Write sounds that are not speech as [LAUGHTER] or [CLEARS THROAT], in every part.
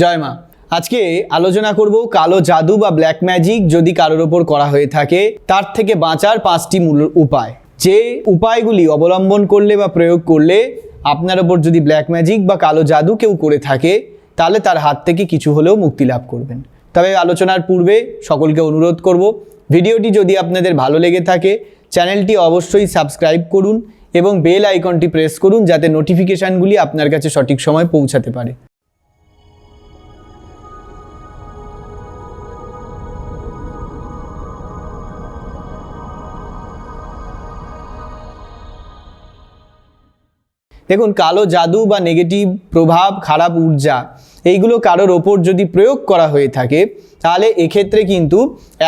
জয় মা। আজকে আলোচনা করব কালো জাদু বা ব্ল্যাক ম্যাজিক যদি কারোর ওপর করা হয়ে থাকে, তার থেকে বাঁচার পাঁচটি মূল উপায়। যে উপায়গুলি অবলম্বন করলে বা প্রয়োগ করলে আপনার ওপর যদি ব্ল্যাক ম্যাজিক বা কালো জাদু কেউ করে থাকে, তাহলে তার হাত থেকে কিছু হলেও মুক্তি লাভ করবেন। তবে আলোচনার পূর্বে সকলকে অনুরোধ করব, ভিডিওটি যদি আপনাদের ভালো লেগে থাকে, চ্যানেলটি অবশ্যই সাবস্ক্রাইব করুন এবং বেল আইকনটি প্রেস করুন যাতে নোটিফিকেশানগুলি আপনার কাছে সঠিক সময় পৌঁছাতে পারে। দেখুন, কালো জাদু বা নেগেটিভ প্রভাব, খারাপ ঊর্জা, এইগুলো কারোর ওপর যদি প্রয়োগ করা হয়ে থাকে, তাহলে এক্ষেত্রে কিন্তু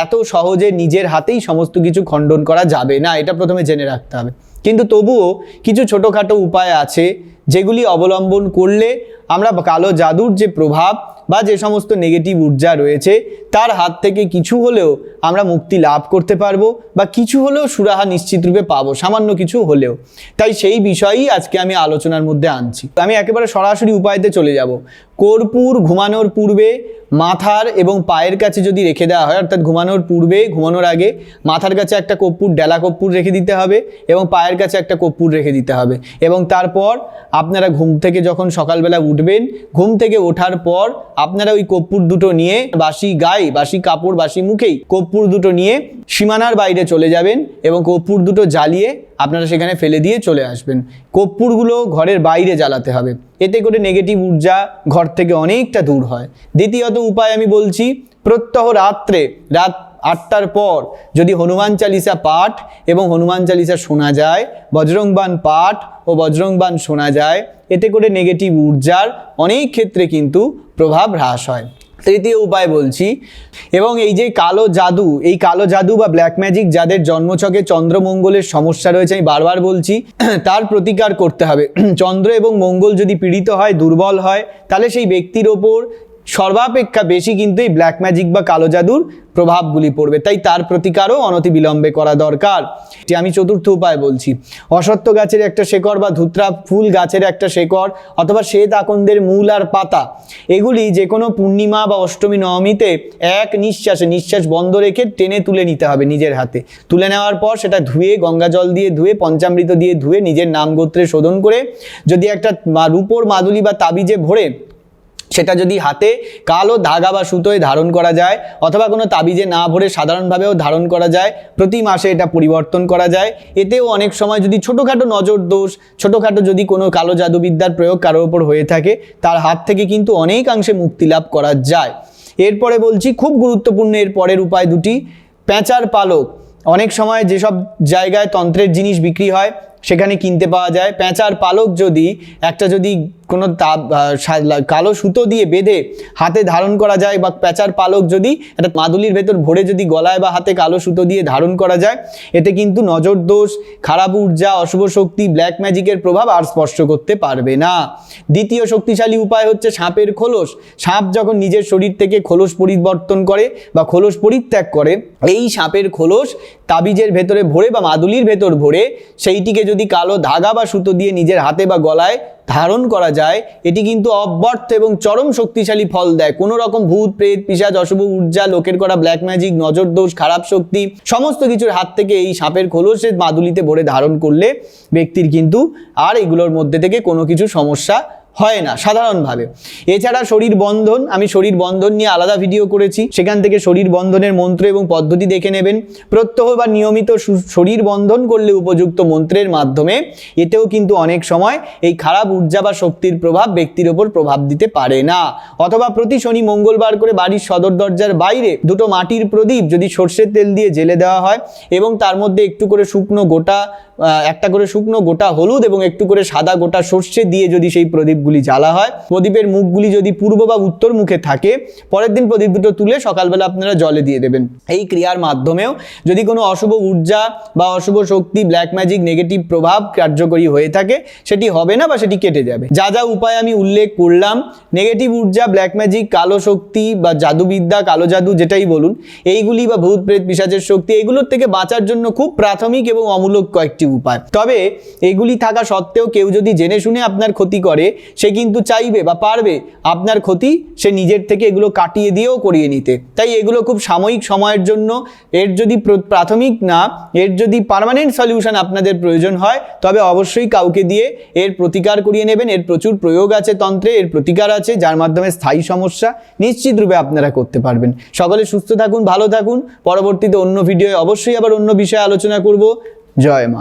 এত সহজে নিজের হাতেই সমস্ত কিছু খণ্ডন করা যাবে না, এটা প্রথমে জেনে রাখতে হবে। কিন্তু তবুও কিছু ছোটোখাটো উপায় আছে, যেগুলি অবলম্বন করলে আমরা কালো জাদুর যে প্রভাব বা যে সমস্ত নেগেটিভ ঊর্জা রয়েছে, তার হাত থেকে কিছু হলেও আমরা মুক্তি লাভ করতে পারব বা কিছু হলেও সুরাহা নিশ্চিত রূপে পাবো, সামান্য কিছু হলেও। তাই সেই বিষয়ই আজকে আমি আলোচনার মধ্যে আনছি। আমি একেবারে সরাসরি উপায়তে চলে যাব। কর্পূর ঘুমানোর পূর্বে মাথার এবং পায়ের কাছে যদি রেখে দেওয়া হয়, অর্থাৎ ঘুমানোর পূর্বে, ঘুমানোর আগে মাথার কাছে একটা কর্পূর, ডেলা কর্পূর রেখে দিতে হবে এবং পায়ের কাছে একটা কর্পূর রেখে দিতে হবে। এবং তারপর আপনারা ঘুম থেকে যখন সকালবেলা উঠবেন, ঘুম থেকে ওঠার পর আপনারা ওই কর্পূর দুটো নিয়ে বাসি গায়ে, বাসি কাপড়, বাসি মুখেই কর্পূর দুটো নিয়ে সীমানার বাইরে চলে যাবেন এবং কর্পূর দুটো জ্বালিয়ে আপনারা সেখানে ফেলে দিয়ে চলে আসবেন। কর্পূরগুলো ঘরের বাইরে জ্বালাতে হবে। এতে করে নেগেটিভ ঊর্জা ঘর থেকে অনেকটা দূর হয়। দ্বিতীয়ত উপায় আমি বলছি, প্রত্যহ রাত্রে, রাত আটটার পর যদি হনুমান চালিসা পাঠ এবং হনুমান চালিসা শোনা যায় বজরংবান পাঠ ও বজরংবান শোনা যায়, এতে করে নেগেটিভ ঊর্জার অনেক ক্ষেত্রে কিন্তু প্রভাব হ্রাস হয়। তৃতীয় উপায় বলছি, এবং এই যে কালো জাদু, এই কালো জাদু বা ব্ল্যাক ম্যাজিক যাদের জন্মছকে চন্দ্রমঙ্গলের সমস্যা রয়েছে, আমি বারবার বলছি, [CLEARS THROAT] তার প্রতিকার করতে হবে। [CLEARS THROAT] চন্দ্র এবং মঙ্গল যদি পীড়িত হয়, দুর্বল হয়, তাহলে সেই ব্যক্তির ওপর সর্বাপেক্ষা বেশি কিন্তু এই ব্ল্যাক ম্যাজিক বা কালো জাদুর প্রভাবগুলি পড়বে। তাই তার প্রতিকারও অনতি বিলম্বে করা দরকার। এটি আমি চতুর্থ উপায় বলছি। অসত্য গাছের একটা শেকড় বা ধুত্রা ফুল গাছের একটা শেকড় অথবা শ্বেত আকন্দের মূল আর পাতা, এগুলি যে কোনো পূর্ণিমা বা অষ্টমী নবমীতে এক নিঃশ্বাসে নিঃশ্বাস বন্ধ রেখে টেনে তুলে নিতে হবে নিজের হাতে। তুলে নেওয়ার পর সেটা ধুয়ে, গঙ্গা জল দিয়ে ধুয়ে, পঞ্চামৃত দিয়ে ধুয়ে নিজের নাম গোত্রে শোধন করে যদি একটা রূপোর মাদুলি বা তাবিজে ভরে সেটা যদি হাতে কালো ধাগা বা সুতোয় ধারণ করা যায়, অথবা কোনো তাবিজে না ভরে সাধারণভাবেও ধারণ করা যায়, প্রতি মাসে এটা পরিবর্তন করা যায়। এতেও অনেক সময় যদি ছোটোখাটো নজর দোষ, ছোটোখাটো যদি কোনো কালো জাদুবিদ্যার প্রয়োগ কারোর ওপর হয়ে থাকে, তার হাত থেকে কিন্তু অনেকাংশে মুক্তি লাভ করা যায়। এরপরে বলছি, খুব গুরুত্বপূর্ণ এর পরের উপায় দুটি, পেঁচার পালক। অনেক সময় যেসব জায়গায় তন্ত্রের জিনিস বিক্রি হয় সেখানে কিনতে পাওয়া যায়। পেঁচার পালক যদি, একটা যদি কোনো তাপ কালো সুতো দিয়ে বেঁধে হাতে ধারণ করা যায় বা পেঁচার পালক যদি, একটা মাদুলির ভেতর ভরে যদি গলায় বা হাতে কালো সুতো দিয়ে ধারণ করা যায়, এতে কিন্তু নজর দোষ, খারাপ ঊর্জা, অশুভ শক্তি ব্ল্যাক ম্যাজিকের প্রভাব আর স্পর্শ করতে পারবে না। দ্বিতীয় শক্তিশালী উপায় হচ্ছে সাপের খোলস। সাপ যখন নিজের শরীর থেকে খোলস পরিবর্তন করে বা খোলস পরিত্যাগ করে, এই সাপের খোলস তাবিজের ভেতরে ভরে বা মাদুলির ভেতর ভরে, সেইটিকে যদি কালো ধাগা বা সুতো দিয়ে নিজের হাতে বা গলায় ধারণ করা যায়, এটি কিন্তু অব্যর্থ এবং চরম শক্তিশালী ফল দেয়। কোনো রকম ভূত, প্রেত পিসাজ অশুভ ঊর্জা, লোকের করা ব্ল্যাক ম্যাজিক নজর দোষ, খারাপ শক্তি, সমস্ত কিছুর হাত থেকে এই সাপের খোলসে মাদুলিতে ভরে ধারণ করলে ব্যক্তির কিন্তু আর এগুলোর মধ্যে থেকে কোনো কিছু সমস্যা হয় না, সাধারণভাবে। এছাড়া শরীর বন্ধন, আমি শরীর বন্ধন নিয়ে আলাদা ভিডিও করেছি। সেখান থেকে শরীর বন্ধনের মন্ত্র এবং পদ্ধতি দেখে নেবেন। প্রত্যহ বা নিয়মিত শরীর বন্ধন করলে উপযুক্ত মন্ত্রের মাধ্যমে এতেও কিন্তু অনেক সময় এই খারাপ ঊর্জা বা শক্তির প্রভাব ব্যক্তির ওপর প্রভাব দিতে পারে না। অথবা প্রতি শনি মঙ্গলবার করে বাড়ির সদর দরজার বাইরে দুটো মাটির প্রদীপ যদি সর্ষের তেল দিয়ে জেলে দেওয়া হয় এবং তার মধ্যে একটু করে শুকনো গোটা একটা করে শুকনো গোটা হলুদ এবং একটু করে সাদা গোটা সর্ষে দিয়ে যদি সেই প্রদীপগুলি জ্বালা হয়, প্রদীপের মুখগুলি যদি পূর্ব বা উত্তর মুখে থাকে, পরের দিন প্রদীপ দুটো তুলে সকালবেলা আপনারা জলে দিয়ে দেবেন। এই ক্রিয়ার মাধ্যমেও যদি কোনো অশুভ ঊর্জা বা অশুভ শক্তি ব্ল্যাক ম্যাজিক নেগেটিভ প্রভাব কার্যকরী হয়ে থাকে, সেটি হবে না বা সেটি কেটে যাবে। যা যা উপায় আমি উল্লেখ করলাম নেগেটিভ ঊর্জা ব্ল্যাক ম্যাজিক কালো শক্তি বা জাদুবিদ্যা, কালো জাদু যেটাই বলুন, এইগুলি বা ভূত, প্রেত পিসাচের শক্তি, এগুলোর থেকে বাঁচার জন্য খুব প্রাথমিক এবং অমূলক কয়েকটি উপায়। তবে এগুলি থাকা সত্ত্বেও কেউ যদি জেনে শুনে আপনার ক্ষতি করে, সে কিন্তু চাইবে বা পারবে আপনার ক্ষতি সে নিজের থেকে এগুলো কাটিয়ে দিয়েও করিয়ে নিতে। তাই এগুলো খুব সাময়িক সময়ের জন্য। এর যদি প্রাথমিক না, এর যদি পার্মানেন্ট সলিউশন আপনাদের প্রয়োজন হয়, তবে অবশ্যই কাউকে দিয়ে এর প্রতিকার করিয়ে নেবেন। এর প্রচুর প্রয়োগ আছে তন্ত্রে, এর প্রতিকার আছে, যার মাধ্যমে স্থায়ী সমস্যা নিশ্চিত রূপে আপনারা করতে পারবেন। সকলে সুস্থ থাকুন, ভালো থাকুন। পরবর্তীতে অন্য ভিডিওয়ে অবশ্যই আবার অন্য বিষয়ে আলোচনা করব। জয় মা।